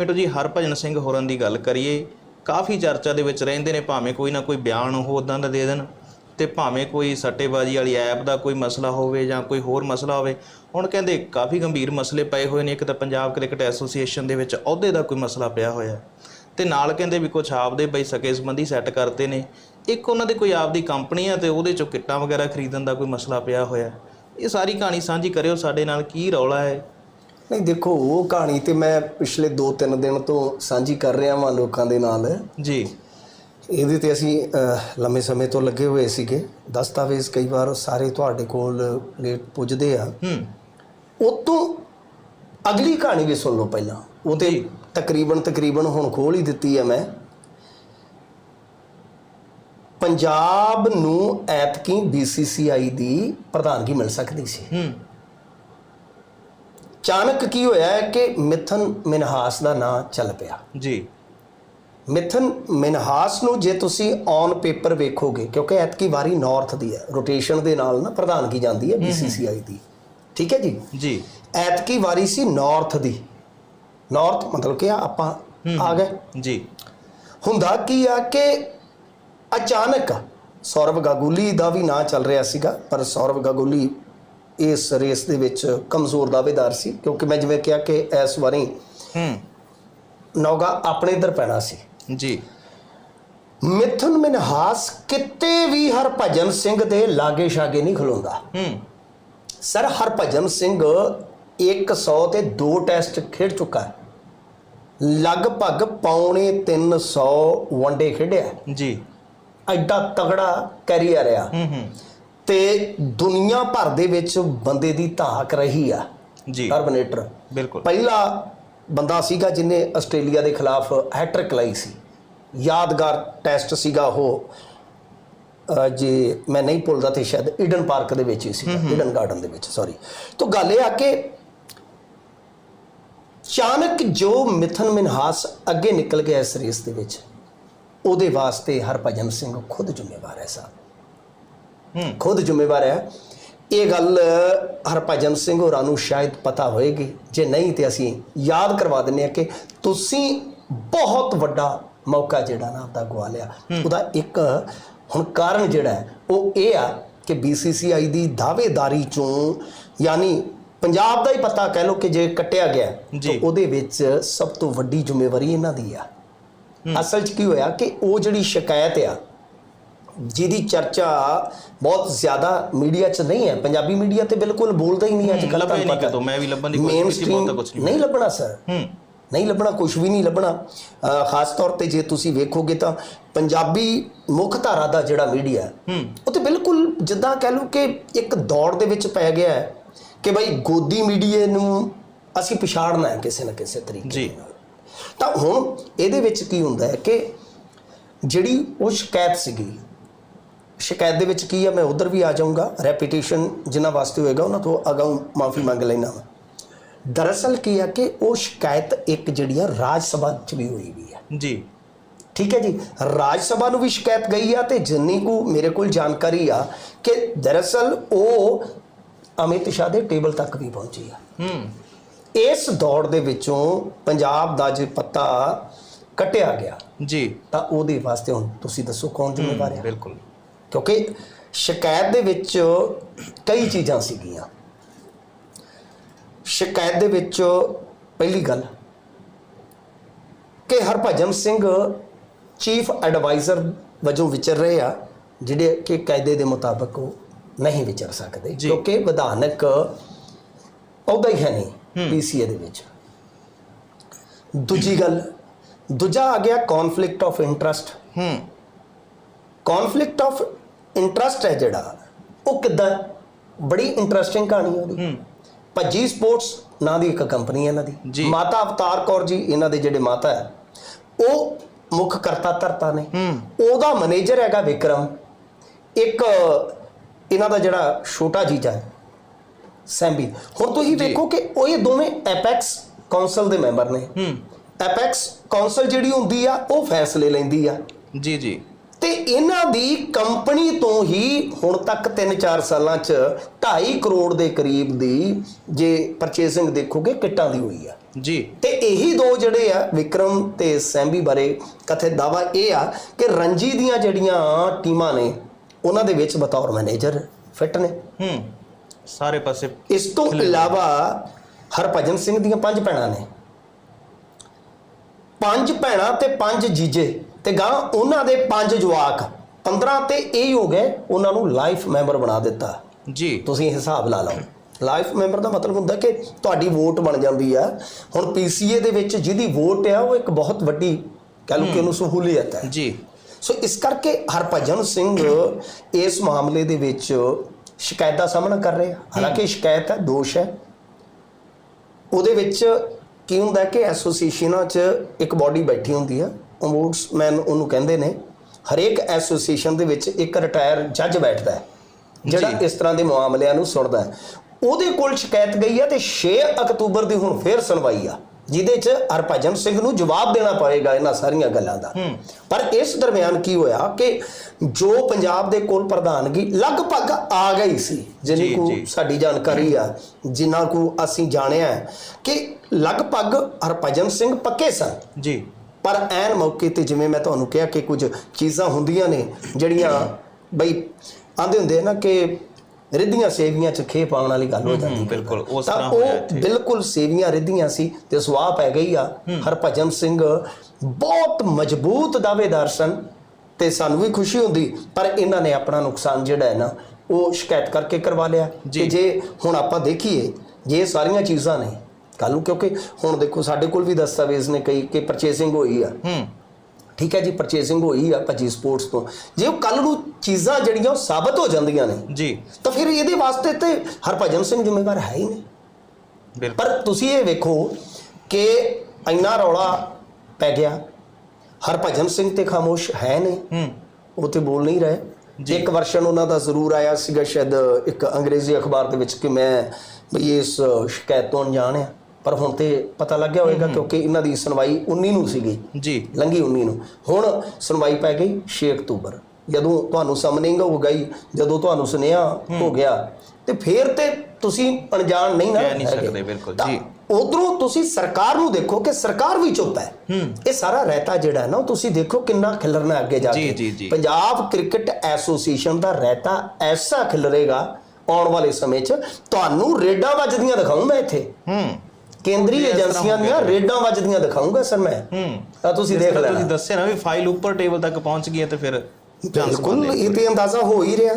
ਮਿੰਟੂ ਜੀ, ਹਰਭਜਨ ਸਿੰਘ ਹੋਰਨ ਦੀ ਗੱਲ ਕਰੀਏ, ਕਾਫੀ ਚਰਚਾ ਦੇ ਵਿੱਚ ਰਹਿੰਦੇ ਨੇ, ਭਾਵੇਂ ਕੋਈ ਨਾ ਕੋਈ ਬਿਆਨ ਉਹ ਉਦਾਂ ਦਾ ਦੇ ਦੇਣ, ਤੇ ਭਾਵੇਂ ਕੋਈ ਸੱਟੇਬਾਜ਼ੀ ਵਾਲੀ ਐਪ ਦਾ ਕੋਈ ਮਸਲਾ ਹੋਵੇ ਜਾਂ ਕੋਈ ਹੋਰ ਮਸਲਾ ਹੋਵੇ, ਹੁਣ ਕਹਿੰਦੇ ਕਾਫੀ ਗੰਭੀਰ ਮਸਲੇ ਪਏ ਹੋਏ ਨੇ, ਇੱਕ ਤਾਂ ਪੰਜਾਬ ਕ੍ਰਿਕਟ ਐਸੋਸੀਏਸ਼ਨ ਦੇ ਵਿੱਚ ਅਹੁਦੇ ਦਾ ਕੋਈ ਮਸਲਾ ਪਿਆ ਹੋਇਆ ਹੈ। ਤੇ ਨਾਲ ਕਹਿੰਦੇ ਵੀ ਕੁਝ ਆਪਦੇ ਬਈ ਸਕੇ ਸੰਬੰਧੀ ਸੈੱਟ ਕਰਤੇ ਨੇ, ਇੱਕ ਉਹਨਾਂ ਦੇ ਕੋਈ ਆਪਦੀ ਕੰਪਨੀ ਆ ਤੇ ਉਹਦੇ ਚੋਂ ਕਿੱਟਾਂ ਵਗੈਰਾ ਖਰੀਦਣ ਦਾ ਕੋਈ ਮਸਲਾ ਪਿਆ ਹੋਇਆ, ਇਹ ਸਾਰੀ ਕਹਾਣੀ ਸਾਂਝੀ ਕਰਿਓ, ਸਾਡੇ ਨਾਲ ਕੀ ਰੌਲਾ ਹੈ ਨਹੀਂ ਦੇਖੋ ਉਹ ਕਹਾਣੀ ਤੇ ਮੈਂ ਪਿਛਲੇ 2-3 ਦਿਨ ਤੋਂ ਸਾਂਝੀ ਕਰ ਰਿਹਾ ਵਾਂ ਲੋਕਾਂ ਦੇ ਨਾਲ। ਜੀ। ਇਹਦੇ ਤੇ ਅਸੀਂ ਲੰਮੇ ਸਮੇਂ ਤੋਂ ਲੱਗੇ ਹੋਏ ਸੀਗੇ। ਦਸਤਾਵੇਜ਼ ਕਈ ਵਾਰ ਸਾਰੇ ਤੁਹਾਡੇ ਕੋਲ ਲੇਟ ਪੁੱਜਦੇ ਆ। ਹੂੰ। ਉਹ ਤੋਂ ਅਗਲੀ ਕਹਾਣੀ ਵੀ ਸੁਣ ਲਓ ਪਹਿਲਾਂ। ਉਹਦੇ ਤਕਰੀਬਨ ਤਕਰੀਬਨ ਹੁਣ ਖੋਲ ਹੀ ਦਿੱਤੀ ਹੈ ਮੈਂ। ਪੰਜਾਬ ਨੂੰ ਐਤਕੀ BCCI ਦੀ ਪ੍ਰਧਾਨਗੀ ਮਿਲ ਸਕਦੀ ਸੀ। ਹੂੰ। ਅਚਾਨਕ ਕੀ ਹੋਇਆ ਹੈ ਕਿ ਮਿਥਨ ਮਿਨਹਾਸ ਦਾ ਨਾਂ ਚੱਲ ਪਿਆ। ਜੀ। ਮਿਥਨ ਮਿਨਹਾਸ ਨੂੰ ਜੇ ਤੁਸੀਂ ਔਨ ਪੇਪਰ ਵੇਖੋਗੇ ਕਿਉਂਕਿ ਐਤਕੀ ਵਾਰੀ ਨਾਰਥ ਦੀ ਹੈ ਰੋਟੇਸ਼ਨ ਦੇ ਨਾਲ ਨਾ ਪ੍ਰਧਾਨਗੀ ਜਾਂਦੀ ਹੈ BCCI ਦੀ। ਠੀਕ ਹੈ ਜੀ? ਜੀ। ਐਤਕੀ ਵਾਰੀ ਸੀ ਨਾਰਥ ਦੀ। ਨਾਰਥ ਮਤਲਬ ਕਿ ਆਪਾਂ ਆ ਗਏ। ਜੀ। ਹੁੰਦਾ ਕੀ ਆ ਕਿ ਅਚਾਨਕ ਸੌਰਵ ਗਾਗੁਲੀ ਦਾ ਵੀ ਨਾਂ ਚੱਲ ਰਿਹਾ ਸੀਗਾ ਪਰ ਸੌਰਵ ਗਾਗੁਲੀ ਇਸ ਰੇਸ ਦੇ ਵਿੱਚ ਕਮਜ਼ੋਰ ਦਾਅਵੇਦਾਰ ਸੀ ਕਿਉਂਕਿ ਮੈਂ ਜਿਵੇਂ ਕਿਹਾ ਕਿ ਇਸ ਵਾਰੀ ਹੂੰ। ਨੌਗਾ ਆਪਣੇ ਇੱਧਰ ਪੈਣਾ ਸੀ। ਜੀ। ਮਿਥੁਨ ਮਿਨਹਾਸ ਕਿਤੇ ਵੀ ਹਰਭਜਨ ਸਿੰਘ ਦੇ ਲਾਗੇ ਛਾਗੇ ਨਹੀਂ ਖਲੋਂਦਾ। ਹੂੰ। ਸਰ ਹਰਭਜਨ ਸਿੰਘ 100 ਤੇ 2 ਟੈਸਟ ਖੇਡ ਚੁੱਕਾ ਹੈ। ਲਗਭਗ ਪੌਣੇ 300 ਵਨਡੇ ਖੇਡਿਆ ਜੀ। ਐਡਾ ਤਗੜਾ ਕੈਰੀਅਰ ਆ। ਹੂੰ ਹੂੰ। ਤੇ ਦੁਨੀਆ ਭਰ ਦੇ ਵਿੱਚ ਬੰਦੇ ਦੀ ਧਾਕ ਰਹੀ ਆ। ਜੀ। ਟਰਮੀਨੇਟਰ ਬਿਲਕੁਲ। ਪਹਿਲਾ ਬੰਦਾ ਸੀਗਾ ਜਿਹਨੇ ਆਸਟ੍ਰੇਲੀਆ ਦੇ ਖਿਲਾਫ ਹੈਟ੍ਰਿਕ ਲਾਈ ਸੀ। ਯਾਦਗਾਰ ਟੈਸਟ ਸੀਗਾ ਉਹ। ਜੇ ਮੈਂ ਨਹੀਂ ਭੁੱਲਦਾ ਤੇ ਸ਼ਾਇਦ ਈਡਨ ਪਾਰਕ ਦੇ ਵਿੱਚ ਹੀ ਸੀ ਈਡਨ ਗਾਰਡਨ ਦੇ ਵਿੱਚ ਸੌਰੀ ਤੋਂ ਗੱਲ ਇਹ ਆ ਕਿ ਚਾਨਕ ਜੋ ਮਿਥਨ ਮਿਨਹਾਸ ਅੱਗੇ ਨਿਕਲ ਗਿਆ ਇਸ ਰੇਸ ਦੇ ਵਿੱਚ ਉਹਦੇ ਵਾਸਤੇ ਹਰਭਜਨ ਸਿੰਘ ਖੁਦ ਜ਼ਿੰਮੇਵਾਰ ਹੈ ਸਾਹਿਬ ਖੁਦ ਜ਼ਿੰਮੇਵਾਰ ਹੈ। ਇਹ ਗੱਲ ਹਰਭਜਨ ਸਿੰਘ ਹੋਰਾਂ ਨੂੰ ਸ਼ਾਇਦ ਪਤਾ ਹੋਏਗੀ। ਜੇ ਨਹੀਂ ਤੇ ਅਸੀਂ ਯਾਦ ਕਰਵਾ ਦਿੰਨੇ ਆ ਕਿ ਤੁਸੀਂ ਬਹੁਤ ਵੱਡਾ ਮੌਕਾ ਜਿਹੜਾ ਨਾ ਆਪਦਾ ਗਵਾ ਲਿਆ। ਉਹਦਾ ਇੱਕ ਹੁਣ ਕਾਰਨ ਜਿਹੜਾ ਹੈ ਉਹ ਇਹ ਆ ਕਿ BCCI ਦੀ ਦਾਅਵੇਦਾਰੀ ਚੋਂ ਯਾਨੀ ਪੰਜਾਬ ਦਾ ਹੀ ਪਤਾ ਕਹਿ ਲਓ ਕਿ ਜੇ ਕੱਟਿਆ ਗਿਆ। ਤਾਂ ਉਹਦੇ ਵਿੱਚ ਸਭ ਤੋਂ ਵੱਡੀ ਜ਼ਿੰਮੇਵਾਰੀ ਇਹਨਾਂ ਦੀ ਆ। ਅਸਲ 'ਚ ਕੀ ਹੋਇਆ ਕਿ ਉਹ ਜਿਹੜੀ ਸ਼ਿਕਾਇਤ ਆ ਜਿਹਦੀ ਚਰਚਾ ਬਹੁਤ ਜ਼ਿਆਦਾ ਮੀਡੀਆ 'ਚ ਨਹੀਂ ਹੈ। ਪੰਜਾਬੀ ਮੀਡੀਆ ਤੇ ਬਿਲਕੁਲ ਬੋਲਦਾ ਹੀ ਨਹੀਂ ਅੱਜ ਕੱਲ੍ਹ ਪਤਾ। ਕਦੋਂ। ਮੈਂ ਵੀ ਲੱਭਣ ਦੀ ਕੋਸ਼ਿਸ਼ ਕੀਤੀ ਬਹੁਤਾ ਕੁਝ ਨਹੀਂ ਨਹੀਂ ਲੱਭਣਾ ਸਰ ਹੂੰ। ਨਹੀਂ ਲੱਭਣਾ ਕੁਝ ਵੀ ਨਹੀਂ ਲੱਭਣਾ। ਖਾਸ ਤੌਰ ਤੇ ਜੇ ਤੁਸੀਂ ਵੇਖੋਗੇ ਤਾਂ ਪੰਜਾਬੀ ਮੁੱਖ ਧਾਰਾ ਦਾ ਜਿਹੜਾ ਮੀਡੀਆ ਹੈ ਉਹ ਤੇ ਬਿਲਕੁਲ ਜਿੱਦਾਂ ਕਹਿ ਲਓ ਕਿ ਇੱਕ ਦੌੜ ਦੇ ਵਿੱਚ ਪੈ ਗਿਆ ਹੈ ਕਿ ਭਾਈ ਗੋਦੀ ਮੀਡੀਆ ਨੂੰ ਅਸੀਂ ਪਛਾੜਨਾ ਹੈ ਕਿਸੇ ਨਾ ਕਿਸੇ ਤਰੀਕੇ ਜੀ। ਤਾਂ ਹੁਣ ਇਹਦੇ ਵਿੱਚ ਕੀ ਹੁੰਦਾ ਹੈ ਕਿ ਜਿਹੜੀ ਉਹ ਸ਼ਿਕਾਇਤ ਸੀਗੀ ਸ਼ਿਕਾਇਤ ਦੇ ਵਿੱਚ ਕੀ ਹੈ ਮੈਂ ਉਧਰ ਵੀ ਆ ਜਾਊਂਗਾ। ਰੈਪੀਟੇਸ਼ਨ ਜਿਨ੍ਹਾਂ ਵਾਸਤੇ ਹੋਏਗਾ ਉਹਨਾਂ ਤੋਂ ਅਗਾਊਂ ਮਾਫੀ ਮੰਗ ਲੈਣਾ ਦਰਅਸਲ ਕੀ ਹੈ ਕਿ ਉਹ ਸ਼ਿਕਾਇਤ ਇੱਕ ਜਿਹੜੀ ਆ ਰਾਜ ਸਭਾ 'ਚ ਵੀ ਹੋਈ ਵੀ ਹੈ ਜੀ। ਠੀਕ ਹੈ ਜੀ? ਰਾਜ ਸਭਾ ਨੂੰ ਵੀ ਸ਼ਿਕਾਇਤ ਗਈ ਆ ਤੇ ਜਿੰਨੀ ਕੁ ਮੇਰੇ ਕੋਲ ਜਾਣਕਾਰੀ ਆ ਕਿ ਦਰਅਸਲ ਉਹ ਅਮਿਤ ਸ਼ਾਹ ਦੇ ਟੇਬਲ ਤੱਕ ਵੀ ਪਹੁੰਚੀ ਆ। ਹੂੰ। ਇਸ ਦੌੜ ਦੇ ਵਿੱਚੋਂ ਪੰਜਾਬ ਦਾ ਜੇ ਪੱਤਾ ਕੱਟਿਆ ਗਿਆ ਜੀ। ਤਾਂ ਉਹਦੇ ਵਾਸਤੇ ਹੁਣ ਤੁਸੀਂ ਦੱਸੋ ਕੌਣ ਜ਼ਿੰਮੇਵਾਰ ਹੈ ਬਿਲਕੁਲ। ਕਿਉਂਕਿ ਸ਼ਿਕਾਇਤ ਦੇ ਵਿੱਚ ਕਈ ਚੀਜ਼ਾਂ ਸੀਗੀਆਂ। ਸ਼ਿਕਾਇਤ ਦੇ ਵਿੱਚ ਪਹਿਲੀ ਗੱਲ ਕਿ ਹਰਭਜਨ ਸਿੰਘ ਚੀਫ ਐਡਵਾਈਜ਼ਰ ਵਜੋਂ ਵਿਚਰ ਰਹੇ ਆ ਜਿਹੜੇ ਕਿ ਕਾਇਦੇ ਦੇ ਮੁਤਾਬਕ ਉਹ ਨਹੀਂ ਵਿਚਰ ਸਕਦੇ। ਕਿਉਂਕਿ ਵਿਧਾਨਕ ਅਹੁਦਾ ਹੀ ਹੈ ਨਹੀਂ ਪੀਸੀਏ ਦੇ ਵਿੱਚ। ਦੂਜੀ ਗੱਲ ਦੂਜਾ ਆ ਗਿਆ ਕਨਫਲਿਕਟ ਆਫ ਇੰਟਰਸਟ ਹੂੰ। ਕਨਫਲਿਕਟ ਆਫ ਇੰਟਰਸਟ ਹੈ ਜਿਹੜਾ ਉਹ ਕਿੱਦਾਂ ਬੜੀ ਇੰਟਰਸਟਿੰਗ ਕਹਾਣੀ ਹੈ ਉਹਦੀ। ਭੱਜੀ ਸਪੋਰਟਸ ਨਾਂ ਦੀ ਇੱਕ ਕੰਪਨੀ ਹੈ ਇਹਨਾਂ ਦੀ। ਮਾਤਾ ਅਵਤਾਰ ਕੌਰ ਜੀ ਇਹਨਾਂ ਦੇ ਜਿਹੜੇ ਮਾਤਾ ਹੈ ਉਹ ਮੁੱਖ ਕਰਤਾ ਧਰਤਾ ਨੇ। ਉਹਦਾ ਮੈਨੇਜਰ ਹੈਗਾ ਵਿਕਰਮ। ਇੱਕ ਇਹਨਾਂ ਦਾ ਜਿਹੜਾ ਛੋਟਾ ਜੀਜਾ ਹੈ ਸੈਂਬੀ। ਹੁਣ ਤੁਸੀਂ ਦੇਖੋ ਕਿ ਉਹ ਇਹ ਦੋਵੇਂ ਐਪੈਕਸ ਕਾਉਂਸਲ ਦੇ ਮੈਂਬਰ ਨੇ। ਹੂੰ। ਐਪੈਕਸ ਕਾਉਂਸਲ ਜਿਹੜੀ ਹੁੰਦੀ ਆ ਉਹ ਫੈਸਲੇ ਲੈਂਦੀ ਆ। ਜੀ ਜੀ। ਤੇ ਇਹਨਾਂ ਦੀ ਕੰਪਨੀ ਤੋਂ ਹੀ ਹੁਣ ਤੱਕ 3-4 ਸਾਲਾਂ ਚ 2.5 ਕਰੋੜ ਦੇ ਕਰੀਬ ਦੀ ਜੇ ਪਰਚੇਸਿੰਗ ਦੇਖੋਗੇ ਕਿੱਟਾਂ ਦੀ ਹੋਈ ਆ। ਜੀ। ਤੇ ਇਹੀ ਦੋ ਜਿਹੜੇ ਆ ਵਿਕਰਮ ਤੇ ਸੈਂਬੀ ਬਾਰੇ ਕਥਿਤ ਦਾਵਾ ਇਹ ਆ ਕਿ ਰਣਜੀ ਦੀਆਂ ਜਿਹੜੀਆਂ ਟੀਮਾਂ ਨੇ ਉਹਨਾਂ ਦੇ ਵਿੱਚ ਬਤੌਰ ਮੈਨੇਜਰ ਫਿੱਟ ਨੇ। ਹੂੰ ਸਾਰੇ ਪਾਸੇ ਇਸ ਤੋਂ ਇਲਾਵਾ ਹਰਭਜਨ ਸਿੰਘ ਦੀਆਂ ਪੰਜ ਭੈਣਾਂ ਨੇ। ਪੰਜ ਭੈਣਾਂ ਤੇ ਪੰਜ ਜੀਜੇ। ਤੇ ਗਾਂ ਉਹਨਾਂ ਦੇ ਪੰਜ ਜਵਾਕ 15 ਤੇ ਇਹ ਹੀ ਗਏ ਉਹਨਾਂ ਨੂੰ ਲਾਈਫ ਮੈਂਬਰ ਬਣਾ ਦਿੱਤਾ। ਜੀ। ਤੁਸੀਂ ਹਿਸਾਬ ਲਾ ਲਓ। ਲਾਈਫ ਮੈਂਬਰ ਦਾ ਮਤਲਬ ਹੁੰਦਾ ਕਿ ਤੁਹਾਡੀ ਵੋਟ ਬਣ ਜਾਂਦੀ ਆ। ਹੁਣ ਪੀਸੀਏ ਦੇ ਵਿੱਚ ਜਿਹਦੀ ਵੋਟ ਆ ਉਹ ਇੱਕ ਬਹੁਤ ਵੱਡੀ ਕਹ ਲਓ ਕਿ ਉਹਨੂੰ ਸਹੂਲੀਅਤ ਹੈ। ਜੀ। ਸੋ ਇਸ ਕਰਕੇ ਹਰਭਜਨ ਸਿੰਘ ਇਸ ਮਾਮਲੇ ਦੇ ਵਿੱਚ ਸ਼ਿਕਾਇਤ ਦਾ ਸਾਹਮਣਾ ਕਰ ਰਹੇ। ਆ ਹਾਲਾਂਕਿ ਸ਼ਿਕਾਇਤ ਹੈ ਦੋਸ਼ ਹੈ। ਉਹਦੇ ਵਿੱਚ ਕੀ ਹੁੰਦਾ ਕਿ ਐਸੋਸੀਏਸ਼ਨਾਂ 'ਚ ਇੱਕ ਬਾਡੀ ਬੈਠੀ ਹੁੰਦੀ ਆ। Ombudsman ਉਹਨੂੰ ਕਹਿੰਦੇ ਨੇ ਹਰੇਕ ਐਸੋਸੀਏਸ਼ਨ ਦੇ ਵਿੱਚ ਇੱਕ ਰਿਟਾਇਰ ਜੱਜ ਬੈਠਦਾ ਹੈ ਜਿਹੜਾ ਇਸ ਤਰ੍ਹਾਂ ਦੇ ਮਾਮਲਿਆਂ ਨੂੰ ਸੁਣਦਾ ਹੈ। ਉਹਦੇ ਕੋਲ ਸ਼ਿਕਾਇਤ ਗਈ ਆ ਤੇ 6 ਅਕਤੂਬਰ ਦੀ ਹੁਣ ਫੇਰ ਸੁਣਵਾਈ ਆ ਜਿਹਦੇ 'ਚ ਹਰਭਜਨ ਸਿੰਘ ਨੂੰ ਜਵਾਬ ਦੇਣਾ ਪਏਗਾ ਇਹਨਾਂ ਸਾਰੀਆਂ ਗੱਲਾਂ ਦਾ। ਪਰ ਇਸ ਦਰਮਿਆਨ ਕੀ ਹੋਇਆ ਕਿ ਜੋ ਪੰਜਾਬ ਦੇ ਕੋਲ ਪ੍ਰਧਾਨਗੀ ਲਗਭਗ ਆ ਗਈ ਸੀ ਜਿੰਨੀ ਕੋ। ਸਾਡੀ ਜਾਣਕਾਰੀ ਆ ਜਿੰਨਾ ਕੋ ਅਸੀਂ ਜਾਣਿਆ ਹੈ ਕਿ ਲਗਭਗ ਹਰਭਜਨ ਸਿੰਘ ਪੱਕੇ ਸਨ। ਜੀ। ਪਰ ਐਨ ਮੌਕੇ ਤੇ ਜਿਵੇਂ ਮੈਂ ਤੁਹਾਨੂੰ ਕਿਹਾ ਕਿ ਕੁਝ ਚੀਜ਼ਾਂ ਹੁੰਦੀਆਂ ਨੇ ਜਿਹੜੀਆਂ ਬਈ ਆਂਦੇ ਹੁੰਦੇ ਨਾ ਕਿ ਰਿੱਧੀਆਂ ਸੇਵੀਆਂ ਚ ਖੇ ਪਾਉਣ ਵਾਲੀ ਗੱਲ ਹੋ ਜਾਂਦੀ ਬਿਲਕੁਲ, ਉਸ ਤਰ੍ਹਾਂ ਹੋਇਆ ਉਹ ਇੱਥੇ। ਬਿਲਕੁਲ ਸੇਵੀਆਂ ਰਿੱਧੀਆਂ ਸੀ ਤੇ ਸਵਾਹ ਪੈ ਗਈ ਆ ਹਰਭਜਨ ਸਿੰਘ ਬਹੁਤ ਮਜ਼ਬੂਤ ਦਾਅਵੇਦਾਰ ਸਨ ਤੇ ਸਾਨੂੰ ਵੀ ਖੁਸ਼ੀ ਹੁੰਦੀ ਪਰ ਇਹਨਾਂ ਨੇ ਆਪਣਾ ਨੁਕਸਾਨ ਜਿਹੜਾ ਹੈ ਨਾ ਉਹ ਸ਼ਿਕਾਇਤ ਕਰਕੇ ਕਰਵਾ ਲਿਆ। ਤੇ ਜੇ ਹੁਣ ਆਪਾਂ ਦੇਖੀਏ ਜੇ ਸਾਰੀਆਂ ਚੀਜ਼ਾਂ ਨੇ ਕੱਲ ਨੂੰ ਕਿਉਂਕਿ ਹੁਣ ਦੇਖੋ ਸਾਡੇ ਕੋਲ ਵੀ ਦਸਤਾਵੇਜ਼ ਨੇ ਕਈ ਕਿ ਪਰਚੇਸਿੰਗ ਹੋਈ ਆ। ਹੂੰ। ਠੀਕ ਹੈ ਜੀ ਪਰਚੇਸਿੰਗ ਹੋਈ ਆ ਭਾਜੀ ਸਪੋਰਟਸ ਤੋਂ। ਜੇ ਉਹ ਕੱਲ ਨੂੰ ਚੀਜ਼ਾਂ ਜਿਹੜੀਆਂ ਉਹ ਸਾਬਤ ਹੋ ਜਾਂਦੀਆਂ ਨੇ ਜੀ। ਤਾਂ ਫਿਰ ਇਹਦੇ ਵਾਸਤੇ ਤੇ ਹਰਭਜਨ ਸਿੰਘ ਜ਼ਿੰਮੇਵਾਰ ਹੈ ਹੀ ਨਹੀਂ। ਬਿਲਕੁਲ। ਪਰ ਤੁਸੀਂ ਇਹ ਵੇਖੋ ਕਿ ਇੰਨਾ ਰੌਲਾ ਪੈ ਗਿਆ ਹਰਭਜਨ ਸਿੰਘ ਤੇ ਖਾਮੋਸ਼ ਹੈ ਨਹੀਂ। ਹੂੰ। ਉਹ ਤੇ ਬੋਲ ਨਹੀਂ ਰਹੇ। ਜੀ। ਇੱਕ ਵਰਸ਼ਨ ਉਹਨਾਂ ਦਾ ਜ਼ਰੂਰ ਆਇਆ ਸੀਗਾ ਸ਼ਾਇਦ ਇੱਕ ਅੰਗਰੇਜ਼ੀ ਅਖਬਾਰ ਦੇ ਵਿੱਚ ਕਿ ਮੈਂ ਇਸ ਸ਼ਿਕਾਇਤ ਤੋਂ ਅਣਜਾਣ ਆ। ਪਰ ਹੁਣ ਤੇ ਪਤਾ ਲੱਗ ਗਿਆ ਹੋਵੇਗਾ ਕਿਉਂਕਿ ਇਹਨਾਂ ਦੀ ਸੁਣਵਾਈ 19 ਨੂੰ ਸੀਗੀ। ਜੀ। ਲੰਘੀ 19 ਨੂੰ। ਹੁਣ ਸੁਣਵਾਈ ਪੈ ਗਈ 6 ਅਕਤੂਬਰ। ਜਦੋਂ ਤੁਹਾਨੂੰ ਸਮਨਿੰਗ ਹੋ ਗਈ ਜਦੋਂ ਤੁਹਾਨੂੰ ਸੁਨੇਹਾ ਹੋ। ਗਿਆ ਤੇ ਫਿਰ ਤੇ ਤੁਸੀਂ ਅਣਜਾਣ ਨਹੀਂ ਨਾ ਨਹੀਂ। ਸਕਦੇ, ਬਿਲਕੁਲ, ਜੀ। ਉਧਰੋਂ ਤੁਸੀਂ ਸਰਕਾਰ ਨੂੰ ਦੇਖੋ ਕਿ ਸਰਕਾਰ ਵੀ ਚੁੱਪ ਹੈ। ਇਹ ਸਾਰਾ ਰਹਿਤਾ ਜਿਹੜਾ ਹੈ ਨਾ ਤੁਸੀਂ ਦੇਖੋ ਕਿੰਨਾ ਖਿਲਰਨਾ ਅੱਗੇ ਜਾ ਕੇ। ਪੰਜਾਬ ਕ੍ਰਿਕਟ ਐਸੋਸੀਏਸ਼ਨ ਦਾ ਰਹਿਤਾ ਐਸਾ ਖਿਲਰੇਗਾ ਆਉਣ ਵਾਲੇ ਸਮੇਂ 'ਚ। ਤੁਹਾਨੂੰ ਰੇਡਾਂ ਵੱਜਦੀਆਂ ਦਿਖਾਉਂ ਮੈਂ ਇੱਥੇ। ਹੂੰ। ਕੇਂਦਰੀ ਏਜੰਸੀਆਂ ਦੀਆਂ। ਰੇਡਾਂ ਵੱਜਦੀਆਂ ਦਿਖਾਉਂਗਾ ਸਰ ਮੈਂ। ਹੂੰ। ਤਾਂ ਤੁਸੀਂ ਦੇਖ ਲੈਣਾ। ਤੁਸੀਂ ਦੱਸਿਆ ਨਾ ਵੀ ਫਾਈਲ ਉੱਪਰ ਟੇਬਲ ਤੱਕ ਪਹੁੰਚ ਗਈ ਹੈ ਤੇ ਫਿਰ ਬਿਲਕੁਲ। ਇਹ ਤੇ ਅੰਦਾਜ਼ਾ ਹੋ ਹੀ ਰਿਹਾ।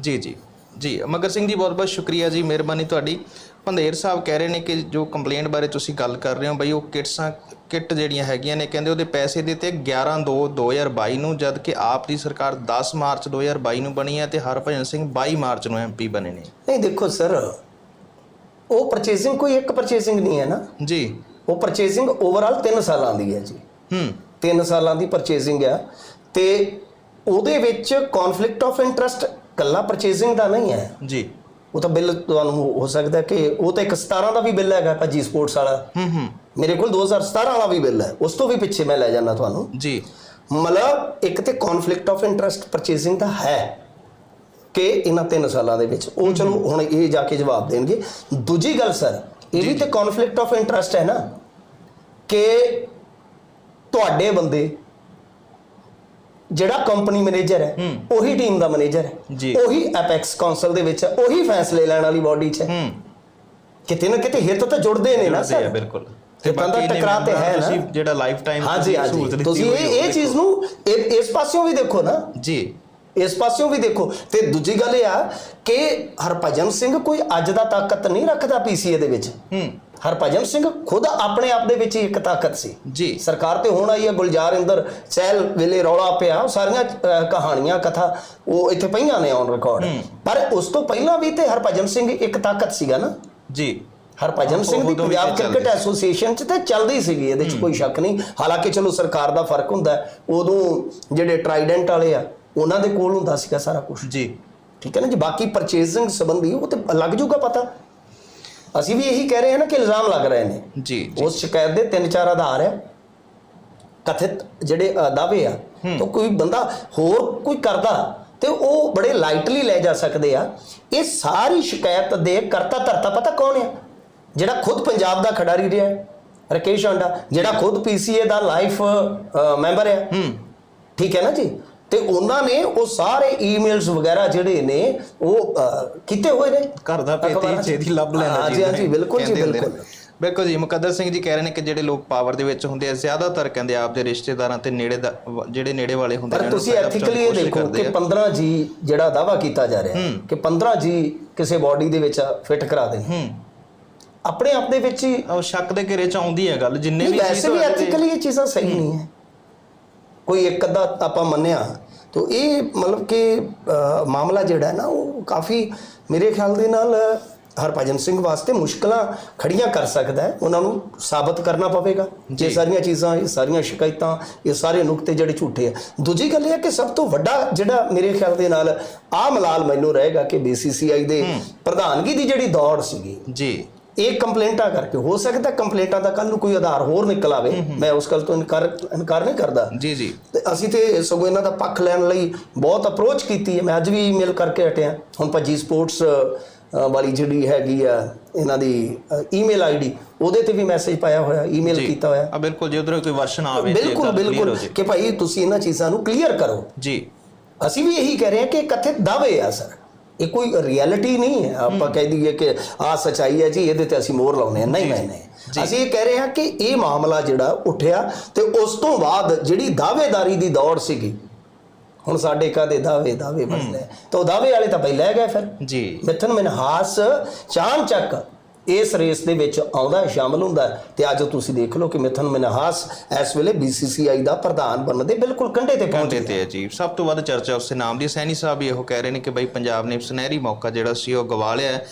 ਜੀ ਜੀ। ਜੀ ਮਗਰ ਸਿੰਘ ਜੀ ਬਹੁਤ ਬਹੁਤ ਸ਼ੁਕਰੀਆ ਜੀ ਮਿਹਰਬਾਨੀ ਤੁਹਾਡੀ। ਪੰਧੇਰ ਸਾਹਿਬ ਕਹਿ ਰਹੇ ਨੇ ਕਿ ਜੋ ਕੰਪਲੇਂਟ ਬਾਰੇ ਤੁਸੀਂ ਗੱਲ ਕਰ ਰਹੇ ਹੋ ਬਈ ਉਹ ਕਿਟਸਾਂ ਕਿੱਟ ਜਿਹੜੀਆਂ ਹੈਗੀਆਂ ਨੇ ਕਹਿੰਦੇ ਉਹਦੇ ਪੈਸੇ ਦਿੱਤੇ 11 2 2022 ਨੂੰ ਜਦ ਕਿ ਆਪ ਦੀ ਸਰਕਾਰ 10 ਮਾਰਚ 2022 ਨੂੰ ਬਣੀ ਹੈ ਤੇ ਹਰਭਜਨ ਸਿੰਘ 22 ਮਾਰਚ ਨੂੰ ਐਮਪੀ ਬਣੇ ਨੇ। ਨਹੀਂ ਦੇਖੋ ਸਰ ਉਹ ਪਰਚੇਸਿੰਗ ਕੋਈ ਇੱਕ ਪਰਚੇਸਿੰਗ ਨਹੀਂ ਹੈ ਨਾ। ਜੀ। ਉਹ ਪਰਚੇਸਿੰਗ ਓਵਰਆਲ 3 ਸਾਲਾਂ ਦੀ ਹੈ ਜੀ। ਹੂੰ। 3 ਸਾਲਾਂ ਦੀ ਪਰਚੇਸਿੰਗ ਆ। ਤੇ ਉਹਦੇ ਵਿੱਚ ਕਨਫਲਿਕਟ ਆਫ ਇੰਟਰਸਟ ਕੱਲਾ ਪਰਚੇਸਿੰਗ ਦਾ ਨਹੀਂ ਹੈ। ਜੀ। ਉਹ ਤਾਂ ਬਿੱਲ ਤੁਹਾਨੂੰ ਹੋ ਸਕਦਾ ਕਿ ਉਹ ਤਾਂ ਇੱਕ 17 ਦਾ ਵੀ ਬਿੱਲ ਹੈਗਾ ਭਾਜੀ ਸਪੋਰਟਸ ਵਾਲਾ। ਹੂੰ ਹੂੰ। ਮੇਰੇ ਕੋਲ 2017 ਵਾਲਾ ਵੀ ਬਿੱਲ ਹੈ। ਉਸ ਤੋਂ ਵੀ ਪਿੱਛੇ ਮੈਂ ਲੈ ਜਾਣਾ ਤੁਹਾਨੂੰ। ਜੀ। ਮਤਲਬ ਇੱਕ ਤੇ ਕਨਫਲਿਕਟ ਆਫ ਇੰਟਰਸਟ ਪਰਚੇਸਿੰਗ ਦਾ ਹੈ। ਕਿ ਇਹਨਾਂ ਤਿੰਨ ਸਾਲਾਂ ਦੇ ਵਿੱਚ। ਉਹ ਚਲੋ ਹੁਣ ਇਹ ਜਾ ਕੇ ਜਵਾਬ ਦੇਣਗੇ। ਦੂਜੀ ਗੱਲ ਸਰ ਇਹ ਵੀ ਤੇ ਕਨਫਲਿਕਟ ਆਫ ਇੰਟਰਸਟ ਹੈ ਨਾ ਕਿ ਤੁਹਾਡੇ ਬੰਦੇ ਜਿਹੜਾ ਕੰਪਨੀ ਮੈਨੇਜਰ ਹੈ ਉਹੀ ਟੀਮ ਦਾ ਮੈਨੇਜਰ। ਹੈ। ਉਹੀ ਐਪੈਕਸ ਕਾਉਂਸਲ ਦੇ ਵਿੱਚ ਹੈ ਉਹੀ ਫੈਸਲੇ ਲੈਣ ਵਾਲੀ ਬਾਡੀ 'ਚ ਹੈ। ਕਿਤੇ ਨਾ ਕਿਤੇ ਹਿੱਤ ਤਾਂ ਜੁੜਦੇ ਨੇ ਨਾ ਸਰ। ਬਿਲਕੁਲ। ਤੇ ਬੰਦਾ ਟਕਰਾਅ ਤੇ ਹੈ ਨਾ। ਤੁਸੀਂ ਜਿਹੜਾ ਲਾਈਫ ਟਾਈਮ ਹਾਂਜੀ। ਹਾਂਜੀ ਤੁਸੀਂ ਇਹ ਇਹ ਚੀਜ਼ ਨੂੰ ਇਸ ਪਾਸਿਓਂ ਵੀ ਦੇਖੋ ਨਾ। ਜੀ। ਇਸ ਪਾਸਿਓਂ ਵੀ ਦੇਖੋ। ਤੇ ਦੂਜੀ ਗੱਲ ਇਹ ਆ ਕਿ ਹਰਭਜਨ ਸਿੰਘ ਕੋਈ ਅੱਜ ਦਾ ਤਾਕਤ ਨਹੀਂ ਰੱਖਦਾ ਪੀਸੀਏ ਦੇ ਵਿੱਚ। ਹੂੰ। ਹਰਭਜਨ ਸਿੰਘ ਖੁਦ ਆਪਣੇ ਆਪ ਦੇ ਵਿੱਚ ਹੀ ਇੱਕ ਤਾਕਤ ਸੀ। ਜੀ। ਸਰਕਾਰ ਤੇ ਹੁਣ ਆਈ ਹੈ ਗੁਲਜ਼ਾਰ ਇੰਦਰ ਚਹਿਲ ਵੇਲੇ ਰੌਲਾ ਪਿਆ ਸਾਰੀਆਂ ਕਹਾਣੀਆਂ ਕਥਾ ਉਹ ਇੱਥੇ ਪਈਆਂ ਨੇ ਔਨ ਰਿਕਾਰਡ ਪਰ ਉਸ ਤੋਂ ਪਹਿਲਾਂ ਵੀ ਤੇ ਹਰਭਜਨ ਸਿੰਘ ਇੱਕ ਤਾਕਤ ਸੀਗਾ ਨਾ। ਜੀ। ਹਰਭਜਨ ਸਿੰਘ ਦੀ ਪੰਜਾਬ ਕ੍ਰਿਕਟ ਐਸੋਸੀਏਸ਼ਨ ਚ ਤੇ ਚੱਲਦੀ ਸੀਗੀ ਇਹਦੇ ਚ ਕੋਈ ਸ਼ੱਕ ਨਹੀਂ। ਹਾਲਾਂਕਿ ਚਲੋ ਸਰਕਾਰ ਦਾ ਫ਼ਰਕ ਹੁੰਦਾ। ਉਦੋਂ ਜਿਹੜੇ ਟਰਾਈਡੈਂਟ ਵਾਲੇ ਆ ਉਹਨਾਂ ਦੇ ਕੋਲ ਹੁੰਦਾ ਸੀਗਾ ਸਾਰਾ ਕੁਝ ਜੀ। ਠੀਕ ਹੈ ਨਾ ਜੀ? ਬਾਕੀ ਪਰਚੇਜ਼ਿੰਗ ਸੰਬੰਧੀ ਉਹ ਤੇ ਲੱਗ ਜੂਗਾ ਪਤਾ। ਅਸੀਂ ਵੀ ਇਹੀ ਕਹਿ ਰਹੇ ਹਾਂ ਨਾ ਕਿ ਇਲਜ਼ਾਮ ਲੱਗ ਰਹੇ ਨੇ। ਜੀ ਉਸ ਸ਼ਿਕਾਇਤ ਦੇ ਤਿੰਨ ਚਾਰ ਆਧਾਰ ਹੈ ਕਥਿਤ ਜਿਹੜੇ ਦਾਅਵੇ ਆ। ਤਾਂ ਕੋਈ ਬੰਦਾ ਹੋਰ ਕੋਈ ਕਰਦਾ ਤੇ ਉਹ ਬੜੇ ਲਾਈਟਲੀ ਲੈ ਜਾ ਸਕਦੇ ਆ। ਇਹ ਸਾਰੀ ਸ਼ਿਕਾਇਤ ਦੇ ਕਰਤਾ ਧਰਤਾ ਪਤਾ ਕੌਣ ਹੈ ਜਿਹੜਾ ਖੁਦ ਪੰਜਾਬ ਦਾ ਖਿਡਾਰੀ ਰਿਹਾ ਹੈ ਰਕੇਸ਼ ਆਂਡਾ। ਜਿਹੜਾ ਖੁਦ ਪੀਸੀਏ ਦਾ ਲਾਈਫ ਮੈਂਬਰ ਹੂੰ। ਠੀਕ ਹੈ ਨਾ ਜੀ? ਤੇ ਉਹਨਾਂ ਨੇ ਉਹ ਸਾਰੇ ਈਮੇਲਸ ਵਗੈਰਾ ਜਿਹੜੇ ਨੇ ਉਹ ਕੀਤੇ ਹੋਏ ਨੇ? ਘਰ ਦਾ ਪੇਤੀ। ਛੇਦੀ ਲੱਭ ਲੈਣਾ ਹਾਂਜੀ ਬਿਲਕੁਲ ਜੀ ਹੁੰਦੇ ਨੇ। ਬਿਲਕੁਲ। ਬਿਲਕੁਲ ਜੀ ਮੁਕੱਦਰ ਸਿੰਘ ਜੀ ਕਹਿ ਰਹੇ ਨੇ ਕਿ ਜਿਹੜੇ ਲੋਕ ਪਾਵਰ ਦੇ ਵਿੱਚ ਹੁੰਦੇ ਆ ਜ਼ਿਆਦਾਤਰ ਕਹਿੰਦੇ ਆਪਦੇ ਰਿਸ਼ਤੇਦਾਰਾਂ ਤੇ ਨੇੜੇ ਦਾ ਜਿਹੜੇ ਨੇੜੇ ਵਾਲੇ ਹੁੰਦੇ ਪਰ ਨੇ ਉਹਨੂੰ ਤੁਸੀਂ ਐਥੀਕਲੀ ਦੀ ਇਹ ਦੇਖੋ ਕਿ ਆ। 15 ਜੀ ਜਿਹੜਾ ਦਾਵਾ ਕੀਤਾ ਜਾ ਰਿਹਾ ਹੈ ਕਿ 15 ਜੀ ਕਿਸੇ ਬਾਡੀ ਦੇ ਵਿੱਚ ਫਿੱਟ ਕਰਾ ਹੂੰ। ਆਪਣੇ ਆਪ ਦੇ ਵਿੱਚ ਹੀ ਸ਼ੱਕ ਦੇ ਘੇਰੇ ਚ ਆਉਂਦੀ ਹੈ ਗੱਲ ਜਿੰਨੇ ਵੀ ਵੈਸੇ ਵੀ ਐਥੀਕਲੀ ਇਹ ਚੀਜ਼ਾਂ ਸਹੀ ਨਹੀਂ ਹੈ। ਕੋਈ ਇੱਕ ਅੱਧਾ ਆਪਾਂ ਮੰਨਿਆ ਤਾਂ ਇਹ ਮਤਲਬ ਕਿ ਮਾਮਲਾ ਜਿਹੜਾ ਹੈ ਨਾ ਉਹ ਕਾਫੀ ਮੇਰੇ ਖਿਆਲ ਦੇ ਨਾਲ ਹਰਭਜਨ ਸਿੰਘ ਵਾਸਤੇ ਮੁਸ਼ਕਲਾਂ ਖੜੀਆਂ ਕਰ ਸਕਦਾ ਹੈ। ਉਹਨਾਂ ਨੂੰ ਸਾਬਤ ਕਰਨਾ ਪਵੇਗਾ। ਇਹ ਸਾਰੀਆਂ ਚੀਜ਼ਾਂ ਇਹ ਸਾਰੀਆਂ ਸ਼ਿਕਾਇਤਾਂ ਇਹ ਸਾਰੇ ਨੁਕਤੇ ਜਿਹੜੇ ਝੂਠੇ ਆ। ਦੂਜੀ ਗੱਲ ਇਹ ਹੈ ਕਿ ਸਭ ਤੋਂ ਵੱਡਾ ਜਿਹੜਾ ਮੇਰੇ ਖਿਆਲ ਦੇ ਨਾਲ ਆ ਮਲਾਲ ਮੈਨੂੰ ਰਹੇਗਾ ਕਿ BCCI ਦੇ ਪ੍ਰਧਾਨਗੀ ਦੀ ਜਿਹੜੀ ਦੌੜ ਸੀਗੀ ਜੀ। ਇਹ ਕੰਪਲੇਂਟਾਂ ਕਰਕੇ ਹੋ ਸਕਦਾ ਕੰਪਲੇਂਟਾਂ ਦਾ ਕੱਲ ਨੂੰ ਕੋਈ ਆਧਾਰ ਹੋਰ ਨਿਕਲ ਆਵੇ ਮੈਂ ਉਸ ਗੱਲ ਤੋਂ ਇਨਕਾਰ ਇਨਕਾਰ ਨਹੀਂ ਕਰਦਾ। ਜੀ ਜੀ। ਤੇ ਅਸੀਂ ਤੇ ਸਗੋਂ ਇਹਨਾਂ ਦਾ ਪੱਖ ਲੈਣ ਲਈ ਬਹੁਤ ਅਪਰੋਚ ਕੀਤੀ ਹੈ। ਮੈਂ ਅੱਜ ਵੀ ਈਮੇਲ ਕਰਕੇ ਹਟਿਆ। ਹੁਣ ਭੱਜੀ ਸਪੋਰਟਸ ਵਾਲੀ ਜਿਹੜੀ ਹੈਗੀ ਆ ਇਹਨਾਂ ਦੀ ਈਮੇਲ ਆਈਡੀ ਉਹਦੇ ਤੇ ਵੀ ਮੈਸੇਜ ਪਾਇਆ ਹੋਇਆ ਈਮੇਲ ਕੀਤਾ ਹੋਇਆ। ਆ ਬਿਲਕੁਲ ਜੇ ਉਧਰੋਂ ਕੋਈ ਵਰਸ਼ਨ ਆਵੇ ਬਿਲਕੁਲ ਬਿਲਕੁਲ। ਕਿ ਭਾਈ ਤੁਸੀਂ ਇਹਨਾਂ ਚੀਜ਼ਾਂ ਨੂੰ ਕਲੀਅਰ ਕਰੋ। ਜੀ। ਅਸੀਂ ਵੀ ਇਹੀ ਕਹਿ ਰਹੇ ਹਾਂ ਕਿ ਕਥਿਤ ਦਾਅਵੇ ਆ ਸਰ। ਇਹ ਕੋਈ ਰਿਐਲਿਟੀ ਨਹੀਂ ਹੈ। ਆਪਾਂ ਕਹਿ ਦਈਏ ਕਿ ਆ ਸਚਾਈ ਹੈ ਜੀ ਇਹਦੇ ਤੇ ਅਸੀਂ ਮੋਹਰ ਲਾਉਨੇ ਆ ਨਹੀਂ ਨਹੀਂ ਨਹੀਂ। ਅਸੀਂ ਇਹ ਕਹਿ ਰਹੇ ਹਾਂ ਕਿ ਇਹ ਮਾਮਲਾ ਜਿਹੜਾ ਉੱਠਿਆ ਤੇ ਉਸ ਤੋਂ ਬਾਅਦ ਜਿਹੜੀ ਦਾਅਵੇਦਾਰੀ ਦੀ ਦੌੜ ਸੀਗੀ ਹੁਣ ਸਾਡੇ ਕਾਦੇ ਦਾਅਵੇ ਦਾਅਵੇ ਬਣ ਲਏ ਤਾਂ ਉਹ ਦਾਅਵੇ ਵਾਲੇ ਤਾਂ ਪਹਿਲਾਂ ਲੈ ਗਏ ਫਿਰ। ਜੀ। ਮਿਥਨ ਮਨਹਾਸ ਚਾਣਚੱਕ ਇਸ ਰੇਸ ਦੇ ਵਿੱਚ ਆਉਂਦਾ ਸ਼ਾਮਲ ਹੁੰਦਾ ਤੇ ਅੱਜ ਤੁਸੀਂ ਦੇਖ ਲਓ ਕਿ ਮਿਥਨ ਮਨਹਾਸ ਇਸ ਵੇਲੇ BCCI ਦਾ ਪ੍ਰਧਾਨ ਬਣਨ ਦੇ ਬਿਲਕੁਲ ਕੰਢੇ ਤੇ ਪਹੁੰਚ ਤੇ ਜੀ। ਸਭ ਤੋਂ ਵੱਧ ਚਰਚਾ ਉਸੇ ਨਾਮ ਦੀ। ਸੈਣੀ ਸਾਹਿਬ ਵੀ ਇਹੋ ਕਹਿ ਰਹੇ ਨੇ ਕਿ ਬਈ ਪੰਜਾਬ ਨੇ ਸੁਨਹਿਰੀ ਮੌਕਾ ਜਿਹੜਾ ਸੀ ਉਹ ਗਵਾ ਲਿਆ